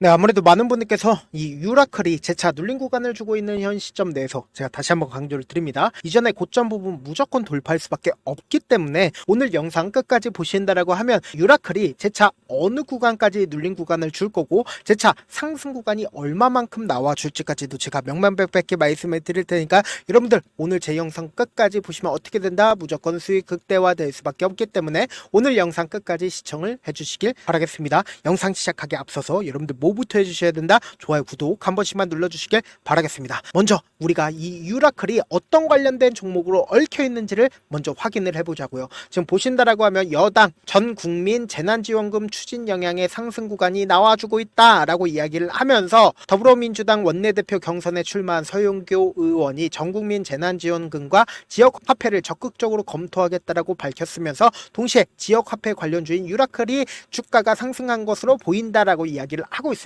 네, 아무래도 많은 분들께서 이 유라클이 재차 눌린 구간을 주고 있는 현 시점 내에서 제가 다시 한번 강조를 드립니다. 이전에 고점 부분 무조건 돌파할 수밖에 없기 때문에 오늘 영상 끝까지 보신다라고 하면 유라클이 재차 어느 구간까지 눌린 구간을 줄 거고 재차 상승 구간이 얼마만큼 나와줄지까지도 제가 명만백백히 말씀을 드릴 테니까 여러분들 오늘 제 영상 끝까지 보시면 어떻게 된다 무조건 수익 극대화될 수밖에 없기 때문에 오늘 영상 끝까지 시청을 해주시길 바라겠습니다. 영상 시작하기 앞서서 여러분들 뭐부터 해주셔야 된다? 좋아요, 구독 한 번씩만 눌러주시길 바라겠습니다. 먼저 우리가 이 유라클이 어떤 관련된 종목으로 얽혀 있는지를 먼저 확인을 해보자고요. 지금 보신다라고 하면 여당 전 국민 재난지원금 추진 영향의 상승 구간이 나와주고 있다라고 이야기를 하면서 더불어민주당 원내대표 경선에 출마한 서용교 의원이 전 국민 재난지원금과 지역 화폐를 적극적으로 검토하겠다라고 밝혔으면서 동시에 지역 화폐 관련주인 유라클이 주가가 상승한 것으로 보인다라고 이야기를 하고 있습니다.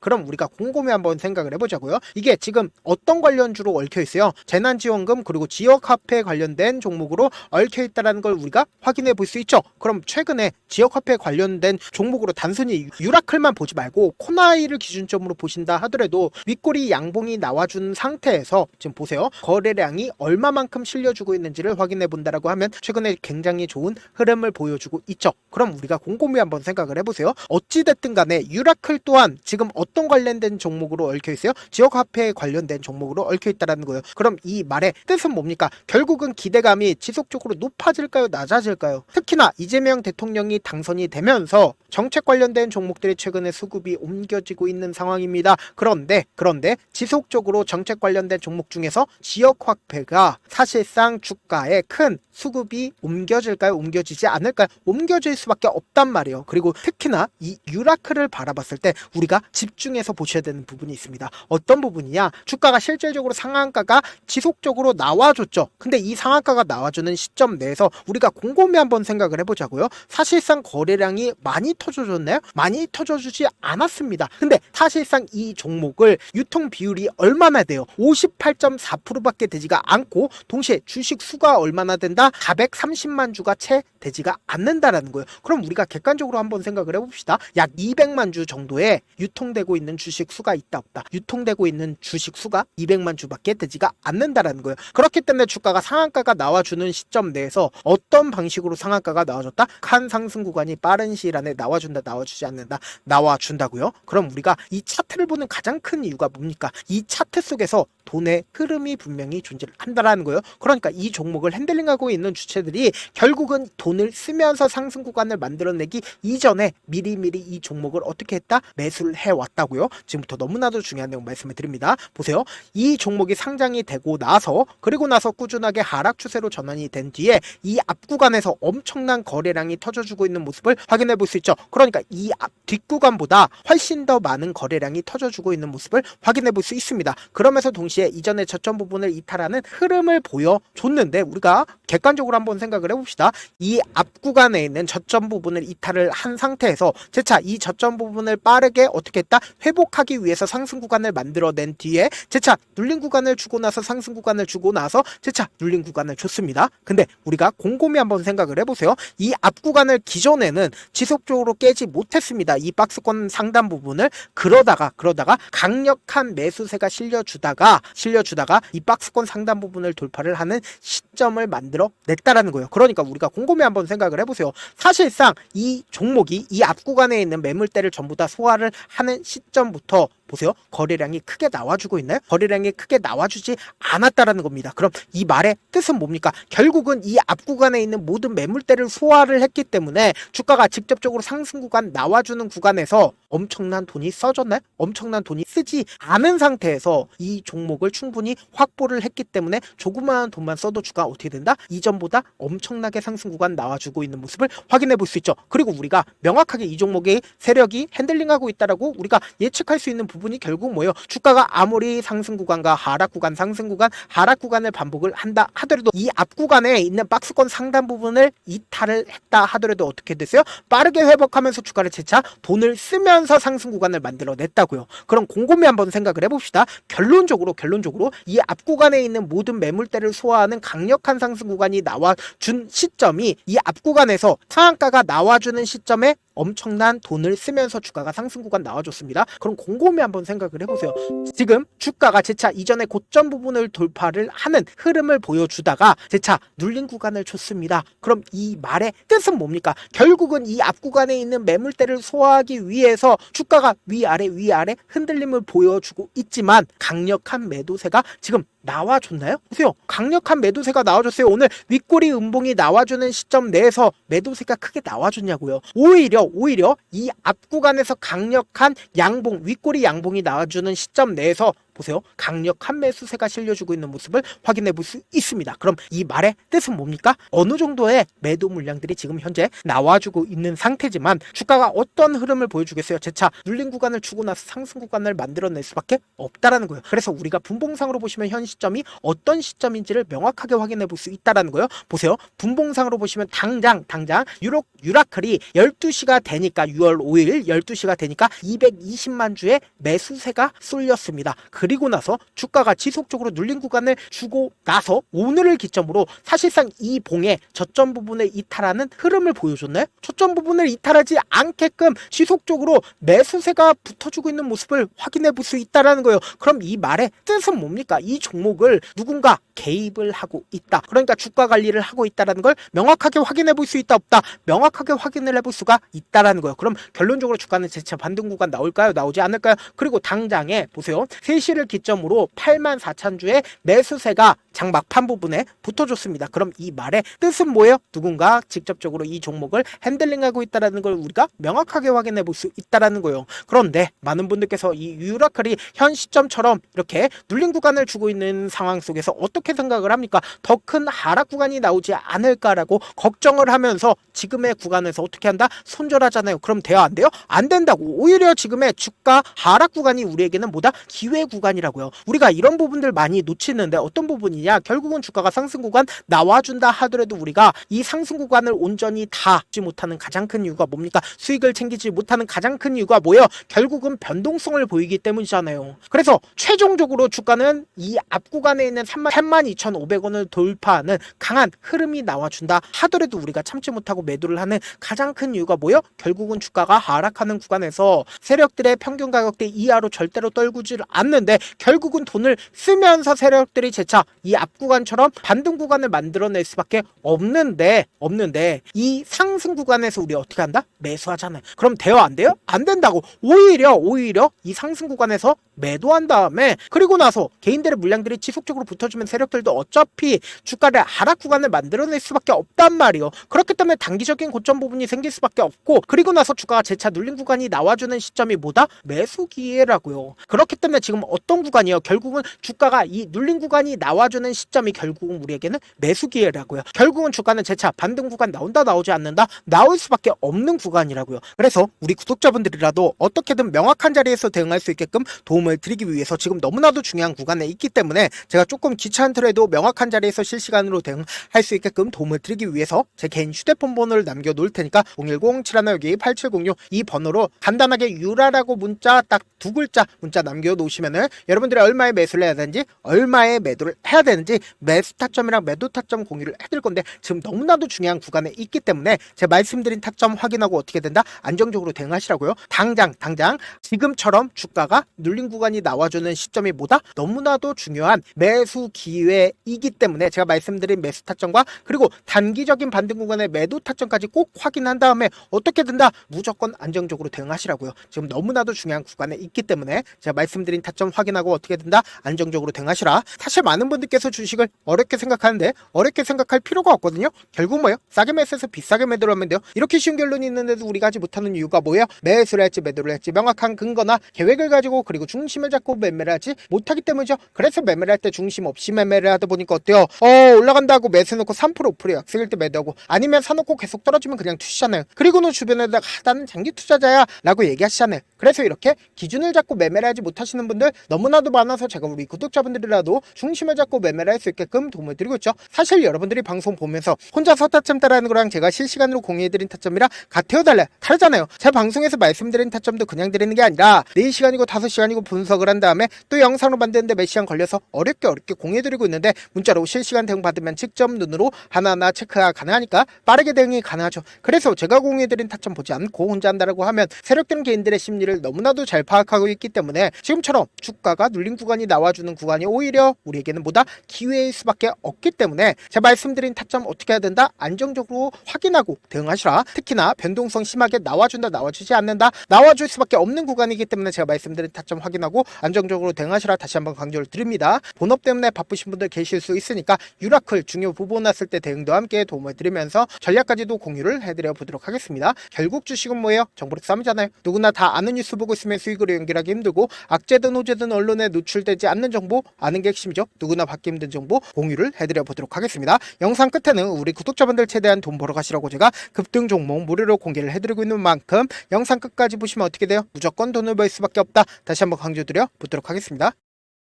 그럼 우리가 곰곰이 한번 생각을 해보자고요. 이게 지금 어떤 관련주로 얽혀 있어요? 재난지원금 그리고 지역화폐 관련된 종목으로 얽혀 있다는 걸 우리가 확인해 볼 수 있죠. 그럼 최근에 지역화폐 관련된 종목으로 단순히 유라클만 보지 말고 코나이를 기준점으로 보신다 하더라도 윗꼬리 양봉이 나와준 상태에서 지금 보세요. 거래량이 얼마만큼 실려주고 있는지를 확인해 본다라고 하면 최근에 굉장히 좋은 흐름을 보여주고 있죠. 그럼 우리가 곰곰이 한번 생각을 해보세요. 어찌됐든 간에 유라클 또한 지금 어떤 관련된 종목으로 얽혀 있어요? 지역화폐에 관련된 종목으로 얽혀 있다라는 거예요. 그럼 이 말의 뜻은 뭡니까? 결국은 기대감이 지속적으로 높아질까요? 낮아질까요? 특히나 이재명 대통령이 당선이 되면서 정책 관련된 종목들이 최근에 수급이 옮겨지고 있는 상황입니다. 그런데 그런데 지속적으로 정책 관련된 종목 중에서 지역화폐가 사실상 주가에 큰 수급이 옮겨질까요? 옮겨지지 않을까요? 옮겨질 수밖에 없단 말이에요. 그리고 특히나 이 유라클을 바라봤을 때 우리 가 집중해서 보셔야 되는 부분이 있습니다. 어떤 부분이냐? 주가가 실질적으로 상한가가 지속적으로 나와줬죠. 근데 이 상한가가 나와주는 시점 내에서 우리가 곰곰이 한번 생각을 해보자고요. 사실상 거래량이 많이 터져줬나요? 많이 터져주지 않았습니다. 근데 사실상 이 종목을 유통 비율이 얼마나 돼요? 58.4%밖에 되지가 않고 동시에 주식 수가 얼마나 된다? 430만 주가 채 되지가 않는다라는 거예요. 그럼 우리가 객관적으로 한번 생각을 해봅시다. 약 200만 주 정도의 유통되고 있는 주식 수가 있다 없다. 유통되고 있는 주식 수가 200만 주밖에 되지가 않는다라는 거예요. 그렇기 때문에 주가가 상한가가 나와주는 시점 내에서 어떤 방식으로 상한가가 나와줬다? 한 상승 구간이 빠른 시일 안에 나와준다, 나와주지 않는다, 나와준다고요? 그럼 우리가 이 차트를 보는 가장 큰 이유가 뭡니까? 이 차트 속에서 돈의 흐름이 분명히 존재를 한다라는 거예요. 그러니까 이 종목을 핸들링하고 있는 주체들이 결국은 돈을 쓰면서 상승 구간을 만들어내기 이전에 미리미리 이 종목을 어떻게 했다? 매수를 해왔다고요. 지금부터 너무나도 중요한 내용 말씀을 드립니다. 보세요. 이 종목이 상장이 되고 나서 그리고 나서 꾸준하게 하락 추세로 전환이 된 뒤에 이 앞 구간에서 엄청난 거래량이 터져주고 있는 모습을 확인해 볼 수 있죠. 그러니까 이 앞 뒷구간보다 훨씬 더 많은 거래량이 터져주고 있는 모습을 확인해 볼 수 있습니다. 그러면서 동시에 이전의 저점 부분을 이탈하는 흐름을 보여줬는데 우리가 객관적으로 한번 생각을 해봅시다. 이 앞 구간에 있는 저점 부분을 이탈을 한 상태에서 재차 이 저점 부분을 빠르게 어떻게 했다? 회복하기 위해서 상승 구간을 만들어낸 뒤에 재차 눌린 구간을 주고 나서 상승 구간을 주고 나서 재차 눌린 구간을 줬습니다. 근데 우리가 곰곰이 한번 생각을 해보세요. 이 앞 구간을 기존에는 지속적으로 깨지 못했습니다. 이 박스권 상단 부분을 그러다가 그러다가 강력한 매수세가 실려주다가 실려주다가 이 박스권 상단 부분을 돌파를 하는 시점을 만들어 냈다라는 거예요. 그러니까 우리가 곰곰이 한번 생각을 해보세요. 사실상 이 종목이 이 앞 구간에 있는 매물대를 전부 다 소화를 하는 시점부터 보세요. 거래량이 크게 나와주고 있나요? 거래량이 크게 나와주지 않았다라는 겁니다. 그럼 이 말의 뜻은 뭡니까? 결국은 이 앞 구간에 있는 모든 매물대를 소화를 했기 때문에 주가가 직접적으로 상승 구간 나와주는 구간에서 엄청난 돈이 써졌나요? 엄청난 돈이 쓰지 않은 상태에서 이 종목을 충분히 확보를 했기 때문에 조그마한 돈만 써도 주가 어떻게 된다? 이전보다 엄청나게 상승 구간 나와주고 있는 모습을 확인해 볼 수 있죠. 그리고 우리가 명확하게 이 종목의 세력이 핸들링하고 있다라고 우리가 예측할 수 있는 부분이 결국 뭐예요? 주가가 아무리 상승 구간과 하락 구간, 상승 구간, 하락 구간을 반복을 한다 하더라도 이 앞 구간에 있는 박스권 상단 부분을 이탈을 했다 하더라도 어떻게 됐어요? 빠르게 회복하면서 주가를 재차 돈을 쓰면서 상승 구간을 만들어냈다고요. 그럼 곰곰이 한번 생각을 해봅시다. 결론적으로 결론적으로 이 앞 구간에 있는 모든 매물대를 소화하는 강력한 상승 구간이 나와 준 시점이 이 앞 구간에서 상한가가 나와주는 시점에 엄청난 돈을 쓰면서 주가가 상승 구간 나와줬습니다. 그럼 곰곰이 한번 생각을 해보세요. 지금 주가가 재차 이전의 고점 부분을 돌파를 하는 흐름을 보여주다가 재차 눌린 구간을 줬습니다. 그럼 이 말의 뜻은 뭡니까? 결국은 이 앞 구간에 있는 매물대를 소화하기 위해서 주가가 위아래 위아래 흔들림을 보여주고 있지만 강력한 매도세가 지금 나와줬나요? 보세요. 강력한 매도세가 나와줬어요. 오늘 윗꼬리 음봉이 나와주는 시점 내에서 매도세가 크게 나와줬냐고요. 오히려 오히려 이 앞 구간에서 강력한 양봉 윗꼬리 양봉이 나와주는 시점 내에서 보세요. 강력한 매수세가 실려주고 있는 모습을 확인해 볼 수 있습니다. 그럼 이 말의 뜻은 뭡니까? 어느 정도의 매도 물량들이 지금 현재 나와주고 있는 상태지만 주가가 어떤 흐름을 보여주겠어요? 재차 눌린 구간을 주고 나서 상승 구간을 만들어낼 수밖에 없다라는 거예요. 그래서 우리가 분봉상으로 보시면 현 시점이 어떤 시점인지를 명확하게 확인해 볼 수 있다라는 거예요. 보세요. 분봉상으로 보시면 당장 당장 유로 유라클이 12시가 되니까 6월 5일 12시가 되니까 220만 주의 매수세가 쏠렸습니다. 그 리고 나서 주가가 지속적으로 눌린 구간을 주고 나서 오늘을 기점으로 사실상 이 봉의 저점 부분을 이탈하는 흐름을 보여줬나요? 저점 부분을 이탈하지 않게끔 지속적으로 매수세가 붙어주고 있는 모습을 확인해 볼 수 있다라는 거예요. 그럼 이 말의 뜻은 뭡니까? 이 종목을 누군가 개입을 하고 있다. 그러니까 주가 관리를 하고 있다라는 걸 명확하게 확인해 볼 수 있다 없다. 명확하게 확인을 해볼 수가 있다라는 거예요. 그럼 결론적으로 주가는 재차 반등 구간 나올까요? 나오지 않을까요? 그리고 당장에 보세요. 3시를 기점으로 8만 4천 주의 매수세가 장 막판 부분에 붙어줬습니다. 그럼 이 말의 뜻은 뭐예요? 누군가 직접적으로 이 종목을 핸들링하고 있다라는 걸 우리가 명확하게 확인해 볼 수 있다라는 거예요. 그런데 많은 분들께서 이 유라클이 현 시점처럼 이렇게 눌린 구간을 주고 있는 상황 속에서 어떻게 생각을 합니까? 더 큰 하락 구간이 나오지 않을까라고 걱정을 하면서 지금의 구간에서 어떻게 한다? 손절하잖아요. 그럼 돼야 안 돼요? 안 된다고. 오히려 지금의 주가 하락 구간이 우리에게는 뭐다? 기회 구간이라고요. 우리가 이런 부분들 많이 놓치는데 어떤 부분이냐? 결국은 주가가 상승 구간 나와준다 하더라도 우리가 이 상승 구간을 온전히 다지 못하는 가장 큰 이유가 뭡니까? 수익을 챙기지 못하는 가장 큰 이유가 뭐예요? 결국은 변동성을 보이기 때문이잖아요. 그래서 최종적으로 주가는 이 앞 구간에 있는 3만 32,500원을 돌파하는 강한 흐름이 나와준다 하더라도 우리가 참지 못하고 매도를 하는 가장 큰 이유가 뭐예요? 결국은 주가가 하락하는 구간에서 세력들의 평균 가격대 이하로 절대로 떨구지를 않는데 결국은 돈을 쓰면서 세력들이 재차 이앞 구간처럼 반등 구간을 만들어낼 수밖에 없는데 없는데 이 상승 구간에서 우리 어떻게 한다? 매수하잖아요. 그럼 돼요 안 돼요? 안 된다고. 오히려 오히려 이 상승 구간에서 매도한 다음에 그리고 나서 개인들의 물량들이 지속적으로 붙어주면 세력들도 어차피 주가를 하락 구간을 만들어낼 수밖에 없단 말이에요. 그렇기 때문에 단기적인 고점 부분이 생길 수밖에 없고 그리고 나서 주가가 재차 눌린 구간이 나와주는 시점이 뭐다? 매수 기회라고요. 그렇기 때문에 지금 어떤 구간이요? 결국은 주가가 이 눌린 구간이 나와주는 시점이 결국은 우리에게는 매수 기회라고요. 결국은 주가는 재차 반등 구간 나온다 나오지 않는다 나올 수밖에 없는 구간이라고요. 그래서 우리 구독자분들이라도 어떻게든 명확한 자리에서 대응할 수 있게끔 도움을 드리기 위해서 지금 너무나도 중요한 구간에 있기 때문에 제가 조금 귀찮더라도 명확한 자리에서 실시간으로 대응할 수 있게끔 도움을 드리기 위해서 제 개인 휴대폰 번호를 남겨 놓을 테니까 010-712-8706 이 번호로 간단하게 유라라고 문자 딱 두 글자 문자 남겨 놓으시면은 여러분들이 얼마에 매수를 해야 되는지 얼마에 매도를 해야 되는지 매수 타점이랑 매도 타점 공유를 해드릴 건데 지금 너무나도 중요한 구간에 있기 때문에 제가 말씀드린 타점 확인하고 어떻게 된다 안정적으로 대응하시라고요. 당장 당장 지금처럼 주가가 눌린 구간이 나와주는 시점이 뭐다 너무나도 중요한 매수 기회이기 때문에 제가 말씀드린 매수 타점과 그리고 단기적인 반등 구간의 매도 타점까지 꼭 확인한 다음에 어떻게 된다 무조건 안정적으로 대응하시라고요. 지금 너무나도 중요한 구간에 있기 때문에 제가 말씀드린 타점 확인하고 어떻게 된다 안정적으로 대응하시라. 사실 많은 분들께서 여러분들께서 주식을 어렵게 생각하는데 어렵게 생각할 필요가 없거든요. 결국 뭐예요? 싸게 매수해서 비싸게 매도를 하면 돼요. 이렇게 쉬운 결론이 있는데도 우리가 하지 못하는 이유가 뭐예요? 매수를 할지 매도를 할지 명확한 근거나 계획을 가지고 그리고 중심을 잡고 매매를 하지 못하기 때문이죠. 그래서 매매를 할 때 중심 없이 매매를 하다 보니까 어때요? 어 올라간다고 매수해놓고 3% 5% 약속일 때 매도하고 아니면 사놓고 계속 떨어지면 그냥 투시잖아요. 그리고는 주변에다가 아, 나는 장기 투자자야 라고 얘기하시잖아요. 그래서 이렇게 기준을 잡고 매매를 하지 못하시는 분들 너무나도 많아서 제가 우리 구독자분들이라도 중심을 잡고 매매를 할 수 있게끔 도움을 드리고 있죠. 사실 여러분들이 방송 보면서 혼자서 타점 따라하는 거랑 제가 실시간으로 공유해드린 타점이랑 같아요 달라요? 다르잖아요. 제 방송에서 말씀드린 타점도 그냥 드리는 게 아니라 4시간이고 5시간이고 분석을 한 다음에 또 영상으로 만드는데 몇 시간 걸려서 어렵게 어렵게 공유해드리고 있는데 문자로 실시간 대응 받으면 직접 눈으로 하나하나 체크가 가능하니까 빠르게 대응이 가능하죠. 그래서 제가 공유해드린 타점 보지 않고 혼자 한다라고 하면 세력된 개인들의 심리를 너무나도 잘 파악하고 있기 때문에 지금처럼 주가가 눌린 구간이 나와주는 구간이 오히려 우리에게는 보다 기회일 수밖에 없기 때문에 제가 말씀드린 타점 어떻게 해야 된다? 안정적으로 확인하고 대응하시라. 특히나 변동성 심하게 나와준다 나와주지 않는다 나와줄 수밖에 없는 구간이기 때문에 제가 말씀드린 타점 확인하고 안정적으로 대응하시라 다시 한번 강조를 드립니다. 본업 때문에 바쁘신 분들 계실 수 있으니까 유라클 중요 부분 났을 때 대응도 함께 도움을 드리면서 전략까지도 공유를 해드려 보도록 하겠습니다. 결국 주식은 뭐예요? 정보력 싸움이잖아요. 누구나 다 아는 뉴스 보고 있으면 수익으로 연결하기 힘들고 악재든 호재든 언론에 노출되지 않는 정보 아는 게 핵심이죠. 누구나 받기 힘든 정보 공유를 해드려 보도록 하겠습니다. 영상 끝에는 우리 구독자분들 최대한 돈 벌어 가시라고 제가 급등 종목 무료로 공개를 해드리고 있는 만큼 영상 끝까지 보시면 어떻게 돼요? 무조건 돈을 벌 수밖에 없다. 다시 한번 강조드려 보도록 하겠습니다.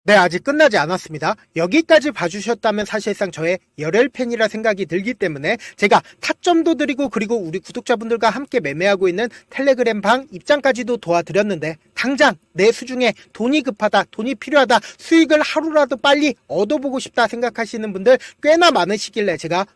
네, 아직 끝나지 않았습니다. 여기까지 봐주셨다면 사실상 저의 열혈 팬이라 생각이 들기 때문에 제가 타점도 드리고 그리고 우리 구독자분들과 함께 매매하고 있는 텔레그램 방 입장까지도 도와드렸는데 당장 내 수중에 돈이 급하다, 돈이 필요하다, 수익을 하루라도 빨리 얻어보고 싶다 생각하시는 분들 꽤나 많으시길래 제가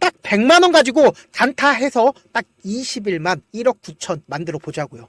딱 100만 원 가지고 단타해서 딱 20일만 1억 9천 만들어 보자고요.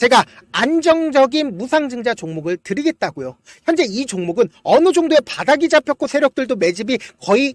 제가 안정적인 무상증자 종목을 드리겠다고요. 현재 이 종목은 어느 정도의 바닥이 잡혔고 세력들도 매집이 거의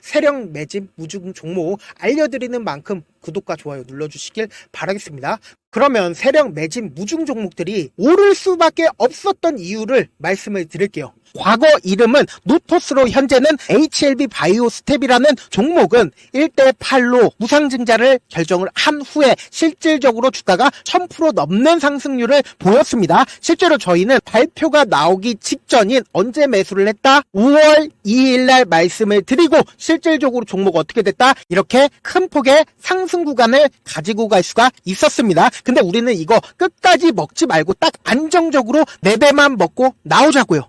세력 매집 무중 종목 알려드리는 만큼 구독과 좋아요 눌러주시길 바라겠습니다. 그러면 세력 매집 무중 종목들이 오를 수밖에 없었던 이유를 말씀을 드릴게요. 과거 이름은 노토스로 현재는 HLB 바이오스텝이라는 종목은 1대 8로 무상증자를 결정을 한 후에 실질적으로 주다가 1000% 넘는 상승률을 보였습니다. 실제로 저희는 발표가 나오기 직전인 언제 매수를 했다? 5월 2일 날 말씀을 드리고 실질적으로 종목 어떻게 됐다? 이렇게 큰 폭의 상승 구간을 가지고 갈 수가 있었습니다. 근데 우리는 이거 끝까지 먹지 말고 딱 안정적으로 네 배만 먹고 나오자고요.